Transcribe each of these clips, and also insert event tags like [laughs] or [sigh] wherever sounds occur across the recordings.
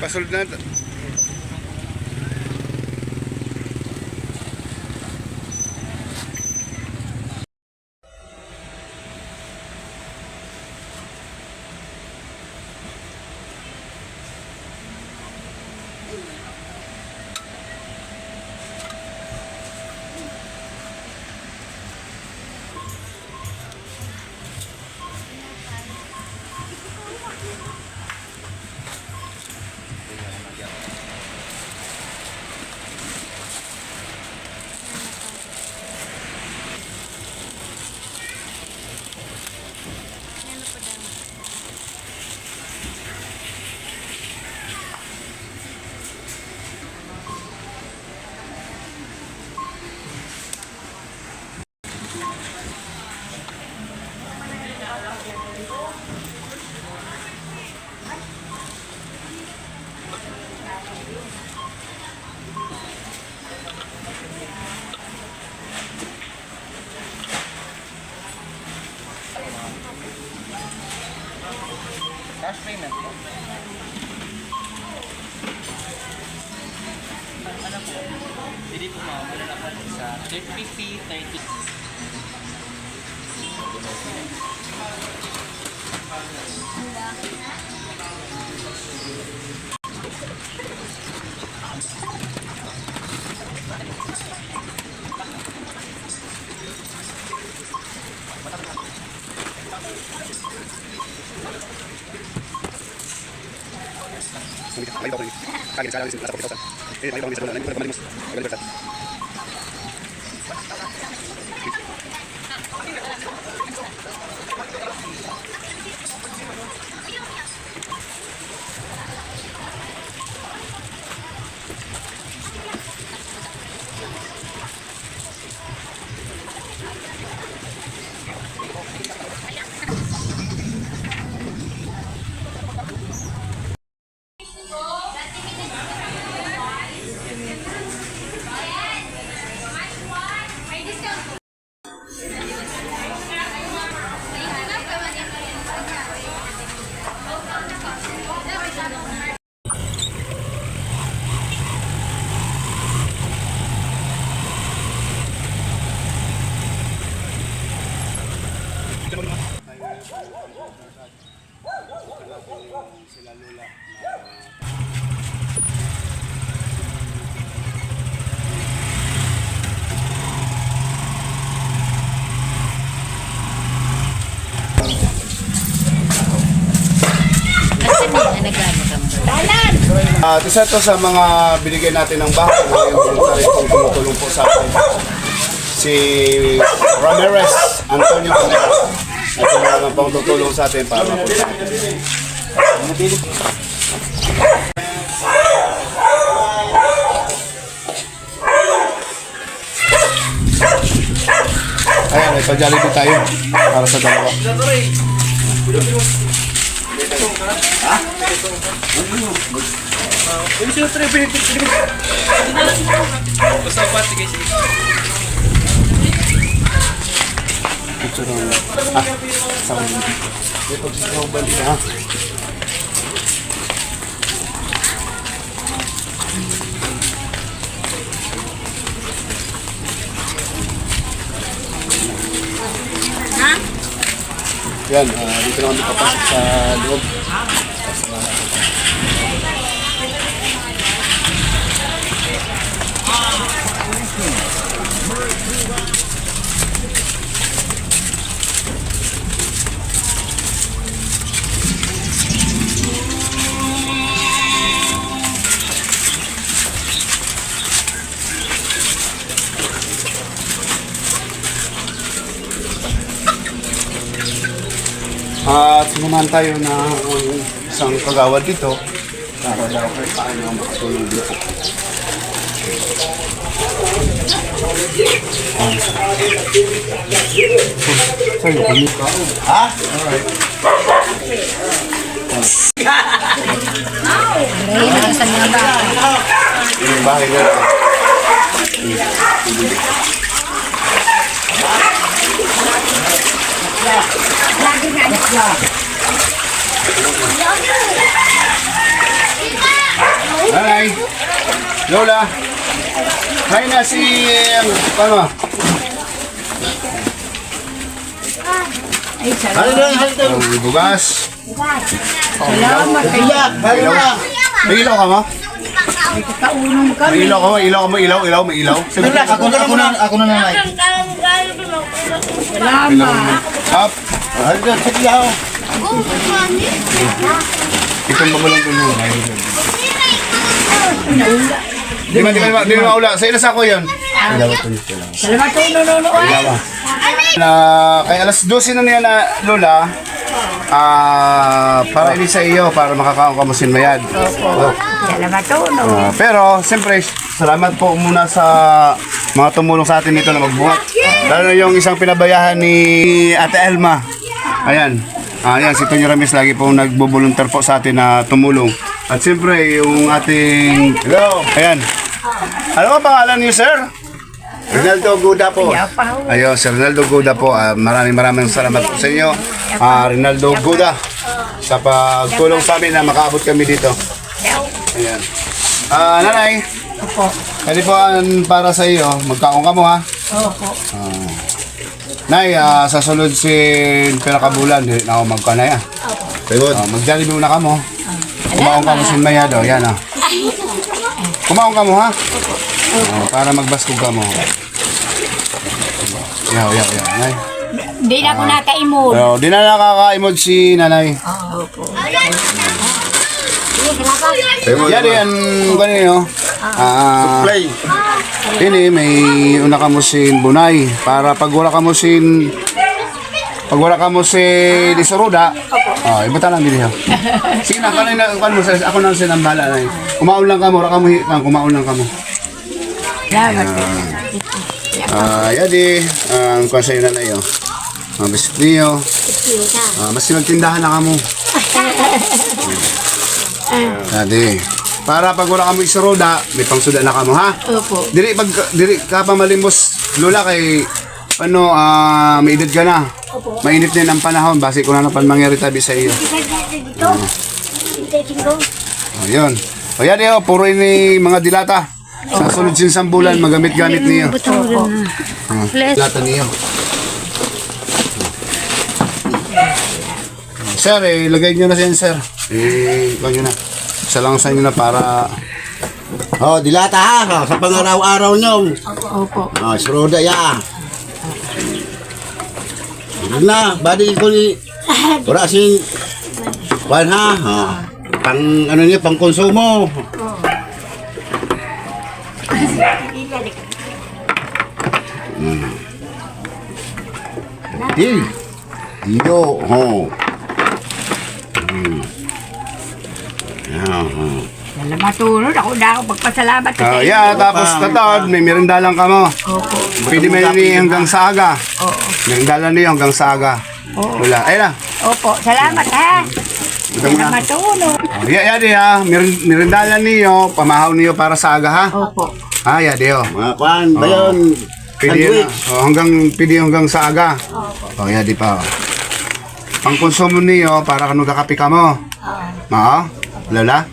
Pasulod na. yun eh. Ano po? Hindi po mawala na po sa 30 feet, Ahí va, ahí va, ahí va, ahí va, ahí va, Ah, At isa to sa mga binigay natin ng bahay ngayon sa rin tumutulong po sa atin. Si Ramirez, Antonio Ramirez. At ito naman pang tutulong sa atin para po sa atin. Ayan, ito tayo para sa dalawa. Ha? Uh, yung sino tayo binitip ko dito? Basta pa, sige, sige. Picture mo. Ah, sama mo. May pagsisaw ba ha? Yan, uh, dito na kami papasok sa loob. naman tayo na um, isang kagawad dito para daw kay paano makatulong dito. Um, sa'yo, kami ka. Ha? Alright. Ay, nagkasan mga bahay. Yung bahay na rin. Nanay, Lola, hay na si, ano, Ay, salamat. ano na, ang bugas. Salamat kaya. May ilaw. May ilaw ka mo? Kaunong ka. May ilaw ka mo? Ilaw ka mo? Ilaw, ilaw, may ilaw. Sige, Ako na, ako na, ako na nanay. Salamat. Up. Hanggang, sige ako. Itong babalang ko nung. Di ba, di ba, di ba maula? Sa ilas ako yun. Salamat kay Nununo. Na, kay alas 12 na niya na, Lola, ah, para ini sa iyo, para makakaon ka mo sinmayad. Salamat Nuno. Ah, pero, siyempre, salamat po muna sa mga tumulong sa atin dito na magbuhat. Lalo na yung isang pinabayahan ni Ate Elma. Ayan. Ah, ayan, si Tonyo Ramis lagi po nagbubuluntar po sa atin na tumulong. At siyempre, yung ating... Hello! Ayan. Ano ang pangalan niyo, sir? Ronaldo Guda po. Ayun, si Ronaldo Guda po. Ah, maraming maraming salamat po sa inyo. Ah, Ronaldo Guda sa pagtulong sa amin na makaabot kami dito. Ayan. Ah, nanay. Opo. Pwede po ang para sa iyo. Magkaon ka mo ha. Opo. Nay, ah, sa sunod si pinakabulan, di na ako magkanay ah. Pagod. Uh, Magdalibi muna ka mo. Kumaon ka mo sin mayado. Yan ah. Kumaon ka mo ha. Oh, para magbaskog ka mo. Yaw, yaw, yaw. Nay. Hindi na ako nakaimod. Pero di na nakakaimod si nanay. Opo. Pagod. Yan yan, ganun Ah, Play. Ini may una ka mo sin bunay para pag wala ka mo sin pag wala ka mo sin isuruda. Oh, ibutan lang din ha. [laughs] Sige na kanina kan mo sa ako nang sinambala na. Kumaon lang ka mo, ra ka mo kang kumaon lang ka mo. Salamat. Ah, yadi ang sa na yo. Ah, bisit niyo. Ah, mas magtindahan na ka mo. [laughs] Yadi. Para pag wala ka mo isuruda, may pangsuda na ka mo ha. Opo. Diri pag diri ka pa malimos lula kay ano ah may edad ka na. Mainit din ang panahon base kung ano pa mangyari tabi sa iyo. Ayun. O yan eh, oh, puro ini mga dilata. Sa sunod sinsang bulan, magamit-gamit niyo. Ah, dilata niyo. Sir, eh, ilagay niyo na siya, sir. Eh, wag niyo na. Isa lang sa inyo na para... Oh, dilata ha. Sa pangaraw-araw nyo. Opo. Oh, suroda ya. Na, badi ko ni... Wala sing... Wan ha. Oh. Pang ano niya, pang konsumo. Hmm. Di. Dito. Oh. Hmm. Ah, oh. Salamat Nuno. Ako na ako magpasalamat sa Ah, inyo. yeah, tapos tatod, may merinda lang ka mo. Opo. Pwede may ni hanggang sa aga. Oo. Merinda niyo hanggang sa aga. Wala. Ayun na. Opo. Salamat ha. Ito mo na. Salamat Nuno. Oh, yeah, yeah, di ha. Merin- Merindalan niyo, pamahaw niyo para sa aga ha. Opo. Ah, yeah, di oh. Mga kwan ba yun? Pwede yun. Sandwich. Oh, hanggang, pwede hanggang sa aga. Oh, yeah, di pa. Ang konsumo niyo, para kanu kakapi ka mo. Oo. Lola? Di na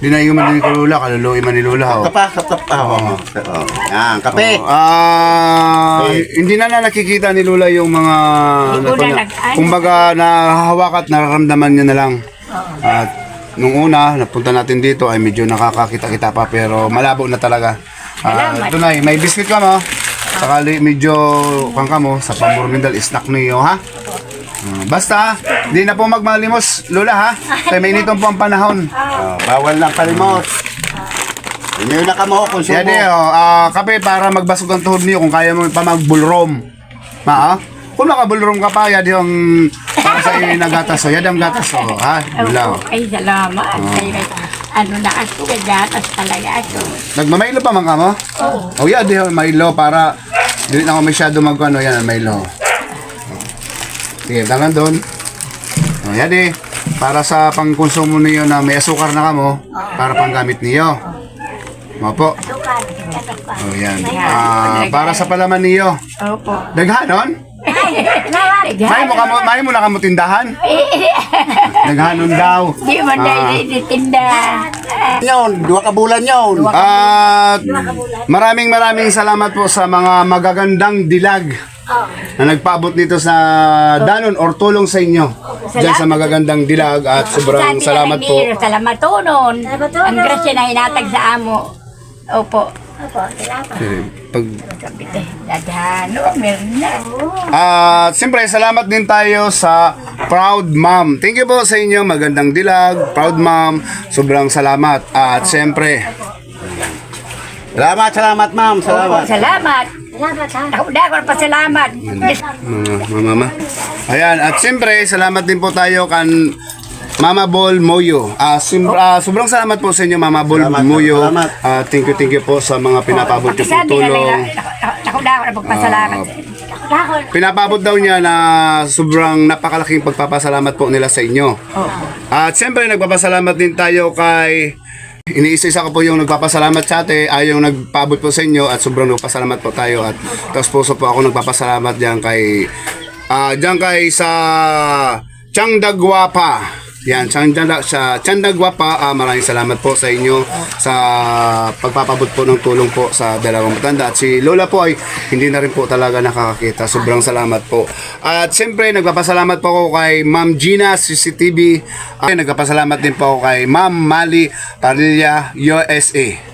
yung man din ko lula, kaluluwi man ni lula. Oh. Kapa, kapa. Oh, oh. Yan, kape. Oh, Ah, hindi na na nakikita ni Lula yung mga Hindi ko na niya. nag-ano. kumbaga nahahawak at nararamdaman niya na lang. At nung una, napunta natin dito ay medyo nakakakita-kita pa pero malabo na talaga. Ah, Salamat. ito na, may biscuit ka mo. Sakali medyo kang ka mo sa pamurmindal snack niyo ha. Ah, basta, di na po magmalimos, Lola ha. Kaya mainitong po ang panahon. Oh, bawal na palimot. Hindi na ka mo konsumo. Yan eh, oh, ah, kape para magbasog ang tuhod niyo kung kaya mo pa magbulrom. Ma, ah? Kung nakabulrom ka pa, yan yung para sa iyo yung nagatas. So, yan ang gatas. Oh, ha? Bulaw. Opo. Ay, salamat. Ay, ay. ano na ako, gagatas talaga ako. Nagmamaylo pa man ka mo? Oo. Oh, yeah, di Milo para di na ako masyado mag ano yan, Milo. Sige, tangan doon. Oh, yan eh. Para sa pangkonsumo niyo na may asukar na kamo, para panggamit niyo. Opo. Oh, yan. Ah, para sa palaman niyo. Opo. Daghanon? May mo kamo, may mo na kamo tindahan? Daghanon daw. Di man Ah. na ititinda. Yun, dua ka bulan yun. At maraming maraming salamat po sa mga magagandang dilag na nagpaabot dito sa danon or tulong sa inyo dyan sa magagandang dilag at sobrang salamat po. Salamat po nun. Ang grasya na hinatag sa amo. Opo. Pag, Sabi ko, dadhano, meron na. at siyempre salamat din tayo sa Proud Mom. Thank you po sa inyo, magandang dilag, Proud Mom, sobrang salamat. At siyempre, Salamat, salamat ma'am. Opo, Salamat. salamat. Ako na ako pa salamat. mga mama. Ayan, at siyempre, salamat din po tayo kan Mama Bol Moyo. Ah, sim- ah, sobrang salamat po sa inyo, Mama Bol Salamat, Moyo. salamat. Ah, thank you, thank you po sa mga pinapabot niyo pong Sabi na tulong. nila, ako na ako pagpasalamat. Pinapabot daw niya na sobrang napakalaking pagpapasalamat po nila sa inyo. At siyempre, nagpapasalamat din tayo kay Iniisa-isa ko po yung nagpapasalamat sa ate, ay yung nagpabot po sa inyo at sobrang nagpapasalamat po tayo at tapos puso po ako nagpapasalamat diyan kay ah diyan kay sa Changdagwapa. Yan, Changdagwa sa Chandagwapa, ah, maraming salamat po sa inyo sa pagpapabot po ng tulong po sa dalawang matanda. At si Lola po ay hindi na rin po talaga nakakakita. Sobrang salamat po. At siyempre, nagpapasalamat po ako kay Ma'am Gina CCTV. At nagpapasalamat din po ako kay Ma'am Mali Parilla USA.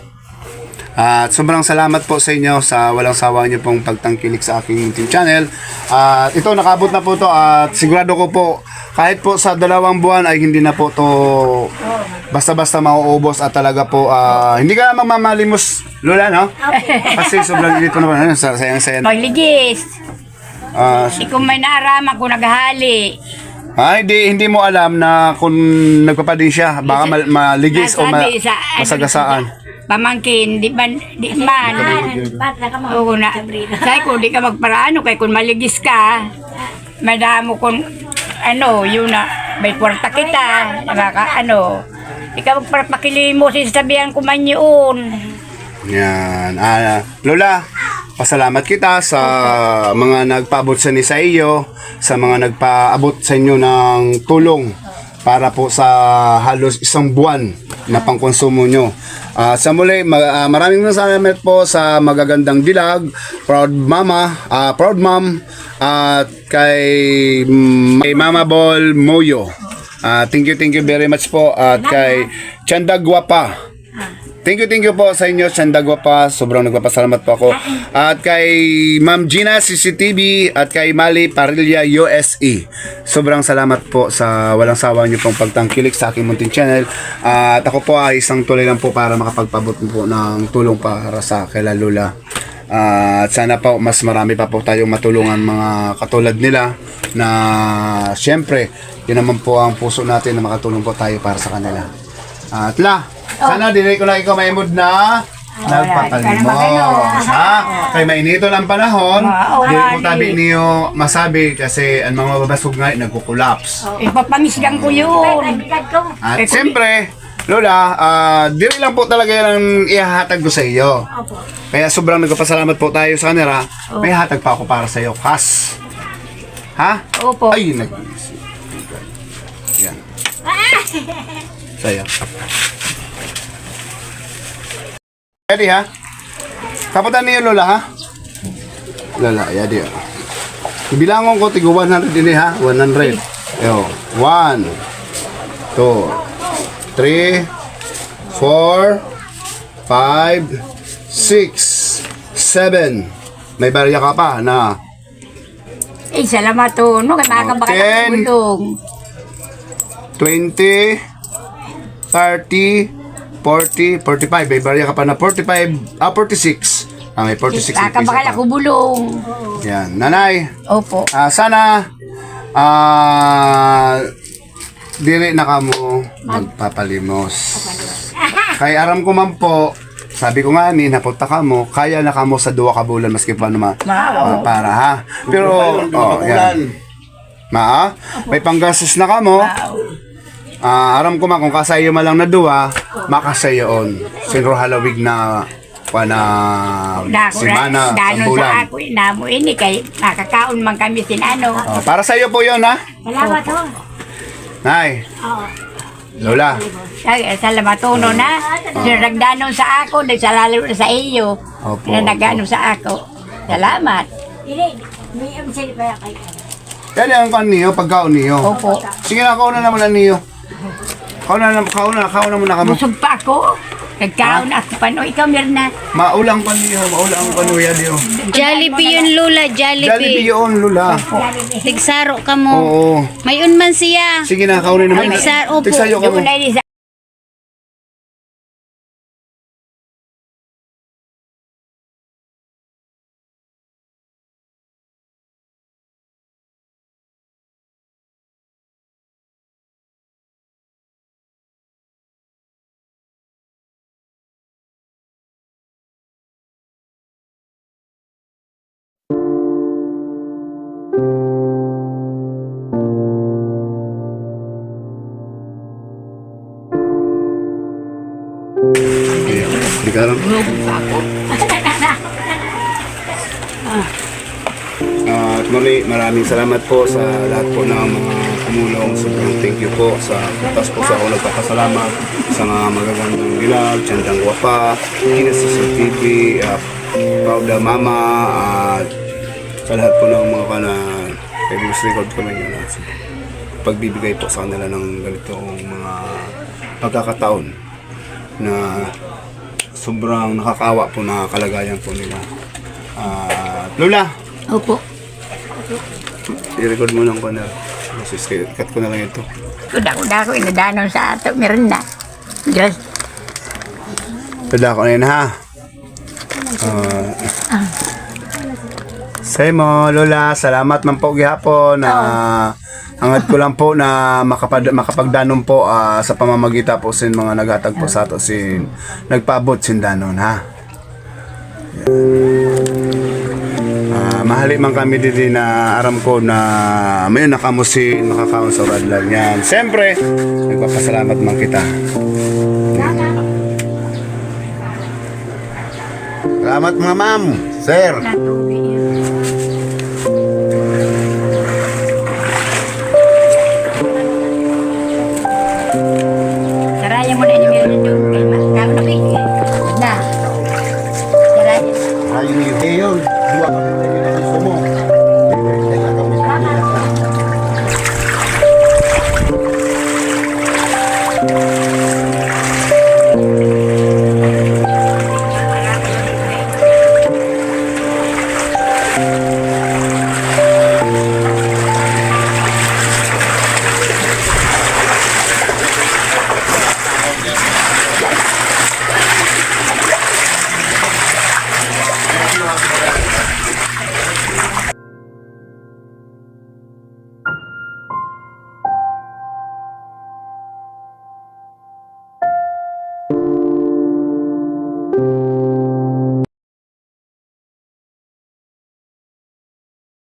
At sobrang salamat po sa inyo sa walang sawa niyo pong pagtangkilik sa aking YouTube channel. At ito nakabot na po to at sigurado ko po kahit po sa dalawang buwan ay hindi na po to basta-basta mauubos at talaga po ah, hindi ka naman mamalimos Lola no? Kasi sobrang dito naman ano, sa- sayang-sayang. Magligis. Ah, Di ko may naaraman kung naghahali. ah, hindi hindi mo alam na kung nagpapadin siya baka mal- maligis o ma- Nasabi sa- masagasaan. Pamangkin, di man, di man. Oo na. Sabi ko, di ka magparaano, kaya kung maligis ka, madamo kung, ano, yun na, may kwarta kita, nakaka, ano, di ka magpapakili mo, sasabihan ko man yun. Yan. Ah, Lola, pasalamat kita sa mga nagpaabot sa ni sa iyo, sa mga nagpaabot sa inyo ng tulong para po sa halos isang buwan na pangkonsumo nyo. Ah, sa muli, ma- ah, maraming salamat po sa magagandang dilag, Proud Mama, ah, Proud Mom, at kay, kay Mama Ball Moyo. Ah, thank you, thank you very much po. At kay Chandagwapa. Thank you, thank you po sa inyo, Chandagwa pa. Sobrang nagpapasalamat po ako. At kay Ma'am Gina CCTV at kay Mali Parilla USE. Sobrang salamat po sa walang sawa niyo pong pagtangkilik sa aking munting channel. At ako po ay isang tuloy lang po para makapagpabot po ng tulong para sa kay Lula. At sana po mas marami pa po tayong matulungan mga katulad nila na syempre, yun naman po ang puso natin na makatulong po tayo para sa kanila. At la, sana dinay ko na ikaw may mood na nagpapalimos. Ha? Kay mainito lang panahon, Oo, di ko tabi niyo masabi kasi ang mga babasog nga nagkukulaps. Ipapangisgang ko yun. At siyempre, Lola, ah diri lang po talaga yan ang ihahatag ko sa iyo. Kaya sobrang nagpapasalamat po tayo sa kanila. May hatag pa ako para sa iyo, Kas. Ha? Opo. Ay, nag... Yan. [laughs] Sa'yo. Ready ha? Kaputan niyo Lola ha? Lola, ready ha? Bilangon ko tigo 100 din eh, ha? 100. Yo, 1 2 3 4 5 6 7 May barya ka pa na Eh, salamat to. No, kay mga kabaka Ten. ng tulong. 20, 30, 40, 45. May barya ka pa na 45, ah, 46. Ah, may 46 na piso Kakabakal pa. ako bulong. Yan. Nanay, Opo. ah, sana, ah, dili na ka mo magpapalimos. Kay aram ko man po, sabi ko nga ni, napunta ka mo, kaya na ka mo sa duwa ka bulan maski pa naman. Mao. para ha. Pero, oh, yan. Ma, may panggastos na ka mo. Ah, aram ko man kung kasayo man lang na duwa, makasayoon. Sinro halawig na pana Dako simana sa danon sa bulan. ako inamo ini kay nakakaon man kami sin ano. Oh, para sa iyo po 'yon ha. Salamat ho. Nay. Oo. Lola. Ay, salamat uno na. Nagdanon sa ako, nagsalalo na sa iyo. Opo, Na nagano sa ako. Salamat. Dili, may amsil pa kay. Yan ang kan niyo pagkaon niyo. Opo. Sige na kauna naman na niyo. Kauna na kauna kauna muna kamo. Busog pa ako. Nagkaon ako pa no. Ikaw meron na. Maulang pa niyo, maulang pa niyo yan niyo. Jollibee yun, Lula. Jollibee Jollibee. yun, Lula. Tigsaro ka mo. Oo. Mayon man siya. Sige na, kauna naman. Tigsa- opo. Tigsayo ka mo. Hindi ka lang. Ah, muli, maraming salamat po sa lahat po ng mga tumulong. Sobrang thank you po sa butas po sa ako nagpapasalamat sa mga magagandang gilag, Chandang Wapa, Ina sa TV, uh, Pauda Mama, at sa lahat po ng mga kana famous record ko yun na pagbibigay po sa kanila ng ganitong mga pagkakataon na sobrang nakakawa po na kalagayan po nila. Ah, Lola, Opo. i-record mo lang ko na. Sis, cut ko na lang ito. Kuda-kuda ko inadanon sa ato. Meron na. Diyos. Tada ko na yun ha. Ah, say mo, Lola, salamat man po gihapon na hangad ko lang po na makapad, makapagdanon po ah, sa pamamagita po sin mga naghatag po sa ato sin nagpaabot sin danon ha. Ah, mahali man kami dili na aram ko na may nakamusin makakaon sa radlan yan. Siyempre, nagpapasalamat man kita. Salamat mga ma'am, sir.